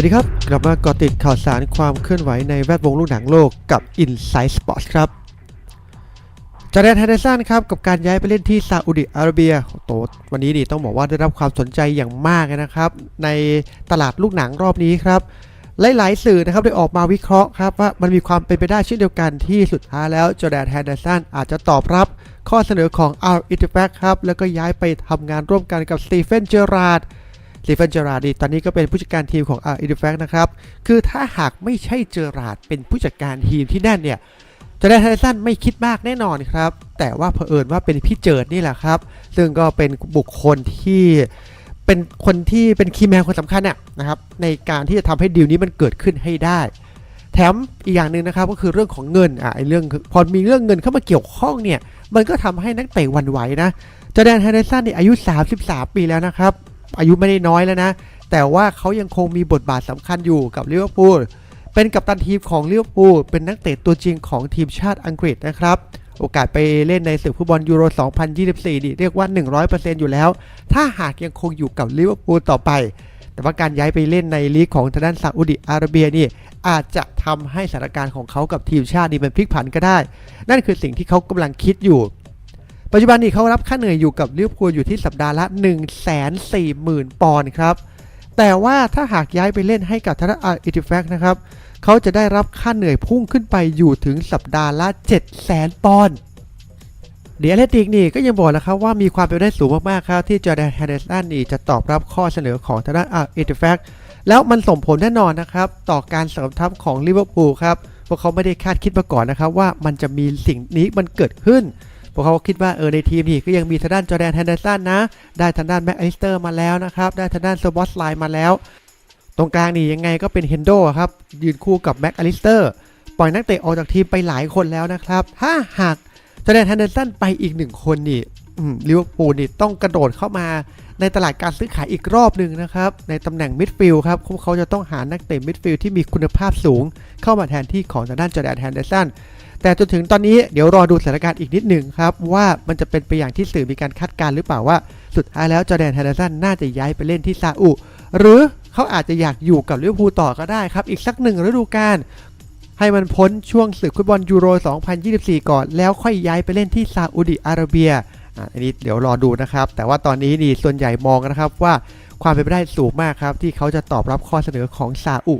วัสดีครับ กลับมาเกาะติดข่าวสารความเคลื่อนไหวในแวดวงลูกหนังโลกกับ Inside Sports ครับจอร์แดนแฮนเดอร์สันครับกับการย้ายไปเล่นที่ซาอุดิอาระเบียโตวันนี้นี่ต้องบอกว่าได้รับความสนใจอย่างมากนะครับ ในตลาดลูกหนังรอบนี้ครับหลายๆสื่อนะครับได้ออกมาวิเคราะห์ครับว่ามันมีความเป็นไปได้เช่นเดียวกันที่สุดท้ายแล้วจอร์แดนแฮนเดอร์สันอาจจะตอบรับข้อเสนอของอาร์อิตแฟกครับแล้วก็ย้ายไปทำงานร่วมกันกับสตีเฟนเจอราร์ด สตีเฟนเจอราร์ดนี่ตอนนี้ก็เป็นผู้จัดการทีมของอาร์อินแฟกนะครับ คือถ้าหากไม่ใช่เจอราดเป็นผู้จัดการทีมที่นั่นเนี่ยจะได้ไทสันไม่คิดมากแน่นอนครับ แต่ว่าเผอิญว่าเป็นพี่เจิดนี่แหละครับ ซึ่งก็เป็นบุคคลที่เป็นคนที่เป็นคีย์แมนคนสำคัญน่ะนะครับในการที่จะทำให้ดีลนี้มันเกิดขึ้นให้ได้ แถมอีกอย่างหนึ่งนะครับก็คือเรื่องของเงินอะไอเรื่องพอมีเรื่องเงินเข้ามาเกี่ยวข้องเนี่ยมันก็ทำให้นักเตะวันไหวนะจอแดนแฮเดอร์สันเนี่ยอายุ 33 ปีแล้วนะครับ อายุไม่ได้น้อยแล้วนะ แต่ว่าเขายังคงมีบทบาทสำคัญอยู่กับลิเวอร์พูลเป็นกัปตันทีมของลิเวอร์พูลเป็นนักเตะตัวจริงของทีมชาติอังกฤษนะครับ โอกาสไปเล่นในศึกฟุตบอลยูโร 2024นี่เรียกว่า 100%อยู่แล้ว ถ้าหากยังคงอยู่กับลิเวอร์พูลต่อไป แต่ว่าการย้ายไปเล่นในลีกของทางด้านซาอุดิอาระเบียนี่อาจจะทำให้สถานการณ์ของเขากับทีมชาตินี่มันพลิกผันก็ได้ นั่นคือสิ่งที่เขากำลังคิดอยู่ ปัจจุบันนี้เขารับค่าเหนื่อยอยู่กับลิเวอร์พูลอยู่ที่สัปดาห์ละ 1 4 0 0 0 0 ปอนด์ครับ แต่ว่าถ้าหากย้ายไปเล่นให้กับทางด้าอาร์อิติแฟกนะครับเขาจะได้รับค่าเหนื่อยพุ่งขึ้นไปอยู่ถึงสัปดาห์ละ7 0 0 0 0 0 ปอนด์เดียเลติกนี่ก็ยังบอกนะครับว่ามีความเป็นไปได้สูงมาก ๆ ครับ ที่จอร์แดนแฮนเดอร์สันนี่จะตอบรับข้อเสนอของทางด้านอาร์อิติแฟกแล้วมันส่งผลแน่นอนนะครับ ต่อการเสริมทัพของลิเวอร์พูลครับเพวกเขาไม่ได้คาดคิดมาก่อนนะครับ ว่ามันจะมีสิ่งนี้มันเกิดขึ้น วกเขาคิดว่าเออในทีมนี่ก็ยังมีทางด้านจอแดนแฮนเดอร์สันนะ ได้ทางด้านแม็กอลิสเตอร์มาแล้วนะครับ ได้ทางด้านเซอร์บอสไลน์มาแล้ว ตรงกลางนี่ยังไงก็เป็นเฮนโดครับยืนคู่กับแม็กอลิสเตอร์ปล่อยนักเตะออกจากทีมไปหลายคนแล้วนะครับ ถ้าหากจอแดนแฮนเดอร์สันไปอีกหนึ่งคนนี่ลิเวอร์พูลนี่ต้องกระโดดเข้ามาในตลาดการซื้อขายอีกรอบหนึ่งนะครับ ในตำแหน่งมิดฟิลด์ครับเขาจะต้องหานักเตะมิดฟิลด์ที่มีคุณภาพสูง เข้ามาแทนที่ของทางด้านจอแดนแฮนเดอร์สัน แต่จนถึงตอนนี้เดี๋ยวรอดูสถานการณ์อีกนิดหนึ่งครับ ว่ามันจะเป็นไปอย่างที่สื่อมีการคาดการณ์หรือเปล่าว่า สุดท้ายแล้วจอแดนแฮนเดอร์สันน่าจะย้ายไปเล่นที่ซาอุหรือเขาอาจจะอยากอยู่กับลิเวอร์พูลต่อก็ได้ครับ อีกสักหนึ่งฤดูกาลให้มันพ้นช่วงศึกฟุตบอลยูโร 2024 ก่อน แล้วค่อยย้ายไปเล่นที่ซาอุดิอาระเบียอันนี้เดี๋ยวรอดูนะครับ แต่ว่าตอนนี้นี่ส่วนใหญ่มองนะครับว่าความเป็นไปได้สูงมากครับ ที่เขาจะตอบรับข้อเสนอของซาอุ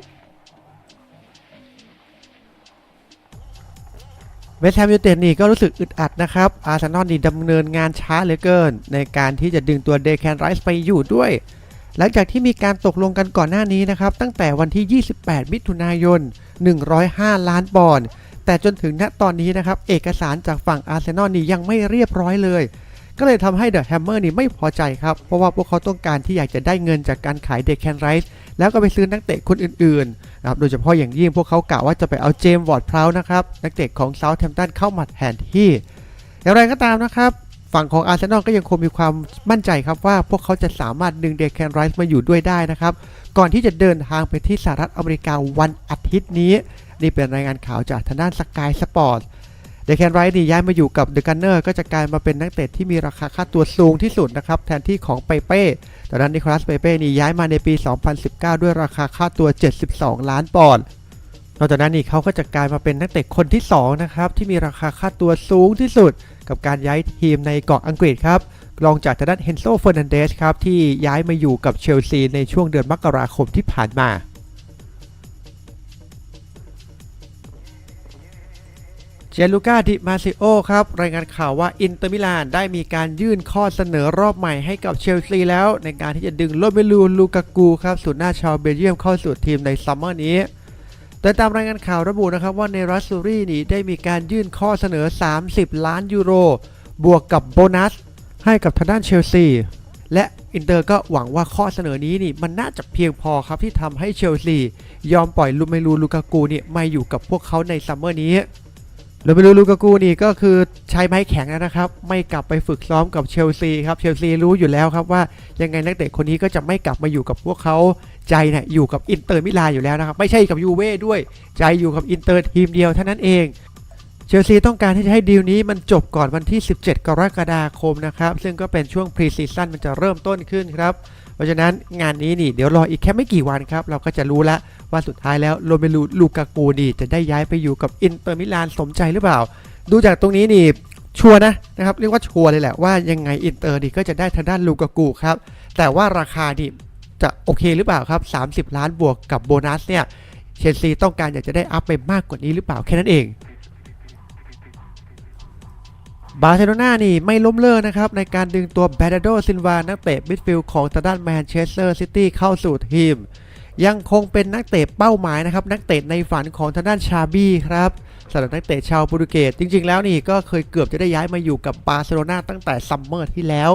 เวสต์แฮมยูไนเต็ดนี่ก็รู้สึกอึดอัดนะครับ อาร์เซนอลนี่ดำเนินงานช้าเหลือเกิน ในการที่จะดึงตัวเดแคนไรส์ไปอยู่ด้วย หลังจากที่มีการตกลงกันก่อนหน้านี้นะครับ ตั้งแต่วันที่ 28 มิถุนายน 105 ล้านปอนด์แต่จนถึงณตอนนี้นะครับ เอกสารจากฝั่งอาร์เซนอลนี่ยังไม่เรียบร้อยเลย ก็เลยทำให้เดอะแฮมเมอร์นี่ไม่พอใจครับ เพราะว่าพวกเขาต้องการที่อยากจะได้เงินจากการขายเดแคนไรส์ แล้วก็ไปซื้อนักเตะคนอื่นๆนะครับโดยเฉพาะอย่างยิ่งพวกเขากะว่าจะไปเอาเจมส์วอร์ดพราวนะครับนักเตะของเซาท์แฮมป์ตันเข้ามาแทนที่อย่างไรก็ตามนะครับฝั่งของอาร์เซนอลก็ยังคงมีความมั่นใจครับว่าพวกเขาจะสามารถดึงเดคแคนไรส์มาอยู่ด้วยได้นะครับ ก่อนที่จะเดินทางไปที่สหรัฐอเมริกาวันอาทิตย์นี้ นี่เป็นรายงานข่าวจากทางด้านสกายสปอร์ต ดแคนไรส์นี่ย้ายมาอยู่กับเดอะกันเนอร์ก็จะกลายมาเป็นนักเตะที่มีราคาค่าตัวสูงที่สุดนะครับแทนที่ของเปเป้ตอนนั้นนิโคลัสเปเป้นี่ย้ายมาในปี 2019 ด้วยราคาค่าตัว 72 ล้านปอนด์นอกจากนั้นนี่เขาก็จะกลายมาเป็นนักเตะคนที่2นะครับที่มีราคาค่าตัวสูงที่สุด กับการย้ายทีมในเกาะอังกฤษครับรองจากทางด้านเฮนโซเฟอร์นันเดสครับที่ย้ายมาอยู่กับเชลซีในช่วงเดือนมกราคมที่ผ่านมา จลูกาดิมาซิโอครับ รายงานข่าวว่าอินเตอร์มิลานได้มีการยื่นข้อเสนอรอบใหม่ให้กับเชลซีแล้ว ในการที่จะดึงโรเมลูลูกากูครับสูนย์หน้าชาวเบลเยียมเข้าสู่ทีมในซัมเมอร์นี้แต่ตามรายงานข่าวระบุนะครับว่าในรัสซูรีนี่ได้มีการยื่นข้อเสนอ 30 ล้านยูโร บวกกับโบนัส ให้กับทางด้านเชลซี และอินเตอร์ก็หวังว่าข้อเสนอนี้นี่มันน่าจะเพียงพอครับที่ทำให้เชลซียอมปล่อยลูเมลูลูกากูนี่มาอยู่กับพวกเขาในซัมเมอร์นี้ โรเมลูลูกากูนี่ก็คือใช้ไม้แข็งแล้วนะครับ ไม่กลับไปฝึกซ้อมกับเชลซีครับเชลซีรู้อยู่แล้วครับว่ายังไงนักเตะคนนี้ก็จะไม่กลับมาอยู่กับพวกเขาใจเนี่ยอยู่กับอินเตอร์มิลานอยู่แล้วนะครับ ไม่ใช่กับยูเว่ด้วย ใจอยู่กับอินเตอร์ทีมเดียวเท่านั้นเองเชลซีต้องการที่จะให้ดีลนี้มันจบก่อนวันที่ 17 กรกฎาคมนะครับ ซึ่งก็เป็นช่วงพรีซีซั่นมันจะเริ่มต้นขึ้นครับ ราะฉะนั้นงานนี้นี่เดี๋ยวรออีกแค่ไม่กี่วันครับ เราก็จะรู้แล้วว่าสุดท้ายแล้วโรเมลูลูกากูนี่จะได้ย้ายไปอยู่กับอินเตอร์มิลานสมใจหรือเปล่า ดูจากตรงนี้นี่ชัวนะนะครับเรียกว่าชัวเลยแหละว่ายังไงอินเตอร์นี่ก็จะได้ทางด้านลูกากูครับแต่ว่าราคานี่จะโอเคหรือเปล่าครับ 30 ล้านบวกกับโบนัสเนี่ยเชลซีต้องการอยากจะได้อัพไปมากกว่านี้หรือเปล่าแค่นั้นเอง บาร์เซโลนานี่ไม่ล้มเลิกนะครับ ในการดึงตัวแบรโดซินวานักเตะมิดฟิลด์ของทางด้านแมนเชสเตอร์ซิตี้เข้าสู่ทีม ยังคงเป็นนักเตะเป้าหมายนะครับ นักเตะในฝันของทางด้านชาบี้ครับสำหรับนักเตะชาวโปรตุเกสจริง ๆ แล้วนี่ก็เคยเกือบจะได้ย้ายมาอยู่กับบาร์เซโลนาตั้งแต่ซัมเมอร์ที่แล้ว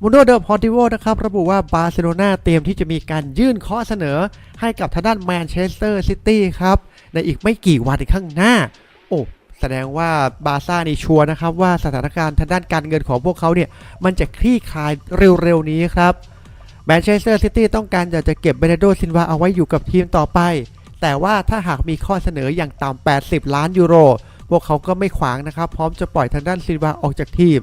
มูโนเดอร์พอติโวนะครับระบุว่าบาร์เซโลนาเตรียมที่จะมีการยื่นข้อเสนอให้กับทางด้านแมนเชสเตอร์ซิตี้ครับในอีกไม่กี่วันข้างหน้า โอ้ แสดงว่าบาร์ซ่านี่ชัวร์นะครับว่าสถานการณ์ทางด้านการเงินของพวกเขาเนี่ยมันจะคลี่คลายเร็วๆนี้ครับแมนเชสเตอร์ซิตี้ต้องการอยากจะเก็บเบเนโดซินวาเอาไว้อยู่กับทีมต่อไป แต่ว่าถ้าหากมีข้อเสนออย่างต่ำ 80 ล้านยูโร พวกเขาก็ไม่ขวางนะครับ พร้อมจะปล่อยทางด้านซินวาออกจากทีม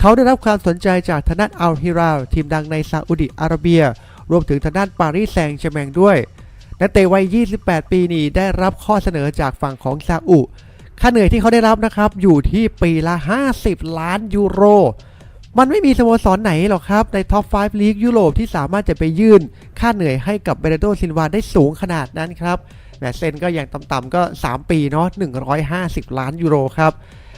เขาได้รับความสนใจจากทางด้านอัลฮิราลทีมดังในซาอุดิอาระเบีย รวมถึงทางด้านปารีสแซงต์แชร์แมงด้วยนักเตะวัย 28 ปีนี่ได้รับข้อเสนอจากฝั่งของซาอุ ค่าเหนื่อยที่เขาได้รับนะครับ อยู่ที่ปีละ 50 ล้านยูโร มันไม่มีสโมสรไหนหรอกครับ ในท็อป 5 ลีกยุโรปที่สามารถจะไปยื่น ค่าเหนื่อยให้กับเบเรโดซินวาได้สูงขนาดนั้นครับแหมเซนก็อย่างต่ำๆก็ 3 ปีเนาะ150 ล้านยูโรครับ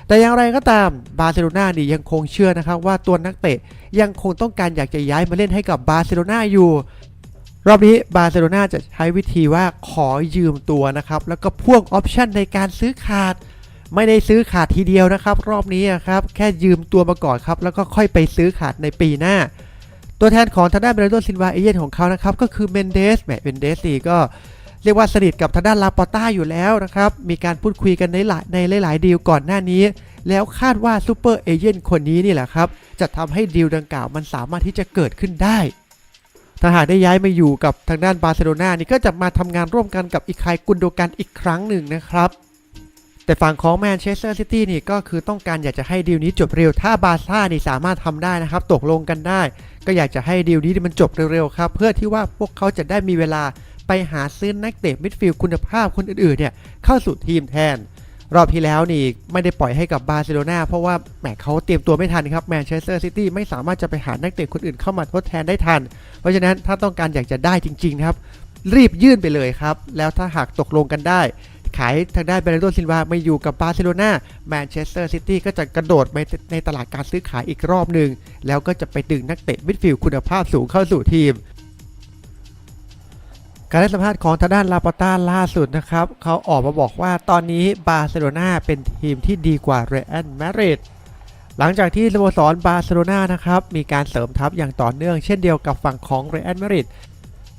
แต่อย่างไรก็ตามบาร์เซโลนานี่ยังคงเชื่อนะครับว่าตัวนักเตะยังคงต้องการอยากจะย้ายมาเล่นให้กับบาร์เซโลนาอยู่ รอบนี้บาร์เซโลนาจะใช้วิธีว่าขอยืมตัวนะครับ แล้วก็พ่วงออปชันในการซื้อขาด ไม่ได้ซื้อขาดทีเดียวนะครับ รอบนี้ครับแค่ยืมตัวมาก่อนครับ แล้วก็ค่อยไปซื้อขาดในปีหน้า ตัวแทนของทางด้านเบรโดซินวาเอเย่นของเขานะครับก็คือเมนเดสแหมเมนเดสนี่ก็เรียกว่าสนิทกับทางด้านลาปอต้าอยู่แล้วนะครับ มีการพูดคุยกันในหลายในหลาย ๆ ดีลก่อนหน้านี้ แล้วคาดว่าซูเปอร์เอเย่นคนนี้นี่แหละครับ จะทำให้ดีลดังกล่าวมันสามารถที่จะเกิดขึ้นได้ถ้าหากได้ย้ายมาอยู่กับทางด้านบาร์เซโลนานี่ก็จะมาทำงานร่วมกันกับอีกคายกุนโดกันอีกครั้งหนึ่งนะครับ แต่ฝั่งของแมนเชสเตอร์ซิตี้นี่ก็คือต้องการอยากจะให้ดีลนี้จบเร็ว ถ้าบาร์ซ่านี่สามารถทำได้นะครับ ตกลงกันได้ ก็อยากจะให้ดีลนี้มันจบเร็วๆครับ เพื่อที่ว่าพวกเขาจะได้มีเวลาไปหาซื้อนักเตะมิดฟิลด์คุณภาพคนอื่นๆเนี่ยเข้าสู่ทีมแทน รอบที่แล้วนี่ไม่ได้ปล่อยให้กับบาร์เซโลนาเพราะว่าแหมเขาเตรียมตัวไม่ทันครับแมนเชสเตอร์ซิตี้ไม่สามารถจะไปหานักเตะคนอื่นเข้ามาทดแทนได้ทัน เพราะฉะนั้นถ้าต้องการอยากจะได้จริงๆนะครับรีบยื่นไปเลยครับ แล้วถ้าหากตกลงกันได้ ขายทางด้านเบรนโดซินวาไม่อยู่กับบาร์เซโลนาแมนเชสเตอร์ซิตี้ก็จะกระโดดไปในตลาดการซื้อขายอีกรอบหนึ่ง แล้วก็จะไปดึงนักเตะมิดฟิลด์คุณภาพสูงเข้าสู่ทีม การให้สัมภาษณ์ของทางด้านลาปาต้าล่าสุดนะครับ เขาออกมาบอกว่าตอนนี้บาร์เซโลนาเป็นทีมที่ดีกว่าเรอัลมาดริดหลังจากที่สโมสรบาร์เซโลนานะครับมีการเสริมทัพอย่างต่อเนื่องเช่นเดียวกับฝั่งของเรอัลมาดริด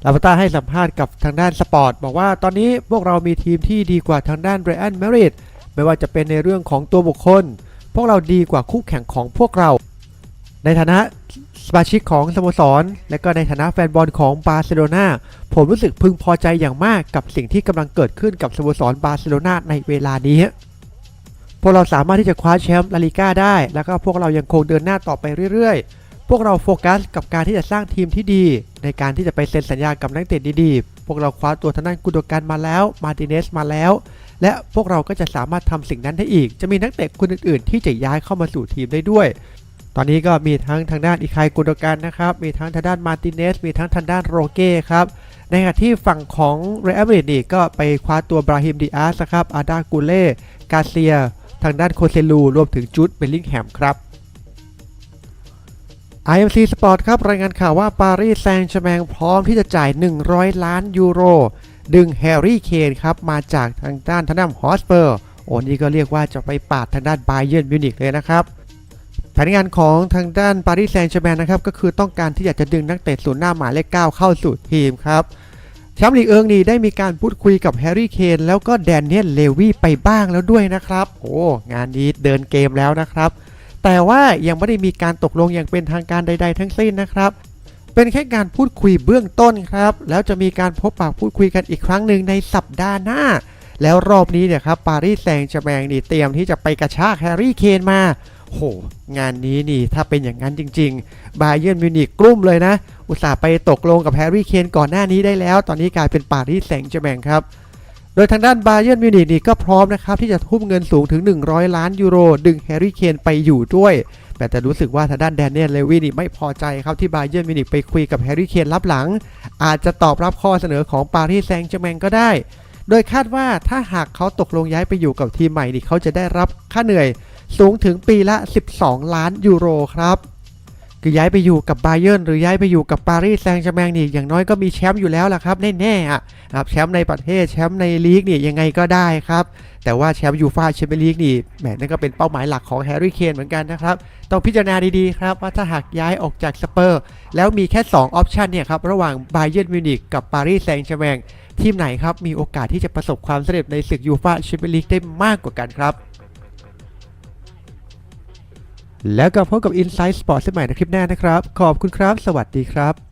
ลาปาต้าให้สัมภาษณ์กับทางด้านสปอร์ตบอกว่าตอนนี้พวกเรามีทีมที่ดีกว่าทางด้านเรอัลมริดไม่ว่าจะเป็นในเรื่องของตัวบุคคล พวกเราดีกว่าคู่แข่งของพวกเรา ในฐานะสมาชิกของสโมสร และก็ในฐานะแฟนบอลของบาร์เซโลนาผมรู้สึกพึงพอใจอย่างมากกับสิ่งที่กำลังเกิดขึ้นกับสโมสรบาร์เซโลนาในเวลานี้พวกเราสามารถที่จะคว้าแชมป์ลาลิก้าได้ แล้วก็พวกเรายังคงเดินหน้าต่อไปเรื่อยๆ พวกเราโฟกัสกับการที่จะสร้างทีมที่ดี ในการที่จะไปเซ็นสัญญากับนักเตะดีๆ พวกเราคว้าตัวทางด้านกุนโดกันมาแล้ว มาร์ติเนสมาแล้ว และพวกเราก็จะสามารถทำสิ่งนั้นได้อีก จะมีนักเตะคนอื่นๆ ที่จะย้ายเข้ามาสู่ทีมได้ด้วย ตอนนี้ก็มีทั้งทางด้านอิคายกุนโดกันนะครับ มีทั้งทางด้านมาร์ติเนส มีทั้งทางด้านโรเก้ครับ ในขณะที่ฝั่งของเรอัลมาดริดนี่ก็ไปคว้าตัวบราฮิมดิอาสครับ อาดากูเล่ กาเซีย ทางด้านโคเซลู รวมถึงจูดเบลลิงแฮมครับ IMC Sport ครับรายงานข่าวว่าปารีสแซงต์แชร์แมงพร้อมที่จะจ่าย 100 ล้านยูโร ดึงแฮร์รี่เคนครับ มาจากทางด้านทางด้านฮอสเปอร์โอ้นี่ก็เรียกว่าจะไปปาดทางด้านไบเยิร์นมิวนิกเลยนะครับแผนงานของทางด้านปารีสแซงต์แชร์แมงนะครับ ก็คือต้องการที่อยากจะดึงนักเตะศูนย์หน้าหมายเลข9เข้าสู่ทีมครับแชมป์ลีกเอิงนี่ได้มีการพูดคุยกับแฮร์รี่เคนแล้วก็แดเนียลเลวีไปบ้างแล้วด้วยนะครับ โอ้งานนี้เดินเกมแล้วนะครับ แต่ว่ายังไม่ได้มีการตกลงอย่างเป็นทางการใด ๆ ทั้งสิ้นนะครับ เป็นแค่การพูดคุยเบื้องต้นครับ แล้วจะมีการพบปะพูดคุยกันอีกครั้งหนึ่งในสัปดาห์หน้า แล้วรอบนี้เนี่ยครับปารีสแซงต์แชร์แมงนี่เตรียมที่จะไปกระชากแฮร์รี่เคนมา โห งานนี้นี่ถ้าเป็นอย่างนั้นจริง ๆ บาเยิร์นมิวนิกกลุ้มเลยนะ อุตส่าห์ไปตกลงกับแฮร์รี่เคนก่อนหน้านี้ได้แล้ว ตอนนี้กลายเป็นปารีสแซงต์แชร์แมงครับ โดยทางด้านบาเยิร์นมิวนิกนี่ก็พร้อมนะครับที่จะทุ่มเงินสูงถึง 100 ล้านยูโร ดึงแฮร์รี่เคนไปอยู่ด้วย แต่แต่รู้สึกว่าทางด้านแดนเนียลเลวีนี่ไม่พอใจครับที่บาเยิร์นมิวนิกไปคุยกับแฮร์รี่เคนรับหลัง อาจจะตอบรับข้อเสนอของปารีสแซงต์แชร์แมงก็ได้ โดยคาดว่าถ้าหากเขาตกลงย้ายไปอยู่กับทีมใหม่นี่เขาจะได้รับค่าเหนื่อยสูงถึงปีละ 12 ล้านยูโรครับ คือย้ายไปอยู่กับบาเยิร์นหรือย้ายไปอยู่กับปารีสแซงต์แชร์แมงนี่อย่างน้อยก็มีแชมป์อยู่แล้วล่ะครับแน่ๆอะครับแชมป์ในประเทศแชมป์ในลีกนี่ยังไงก็ได้ครับ แต่ว่าแชมป์ยูฟ่าแชมเปี้ยนลีกนี่แหมนั่นก็เป็นเป้าหมายหลักของแฮร์รี่เคนเหมือนกันนะครับต้องพิจารณาดีๆครับว่าถ้าหากย้ายออกจากสเปอร์ แล้วมีแค่2ออปชันเนี่ยครับระหว่างบาเยิร์นมิวนิกกับปารีสแซงต์แชร์แมงทีมไหนครับมีโอกาสที่จะประสบความสำเร็จในศึกยูฟ่าแชมเปี้ยนลีกได้มากกว่ากันครับ แล้วก็พบกับ Inside Sport สมัยในคลิปหน้านะครับ ขอบคุณครับ สวัสดีครับ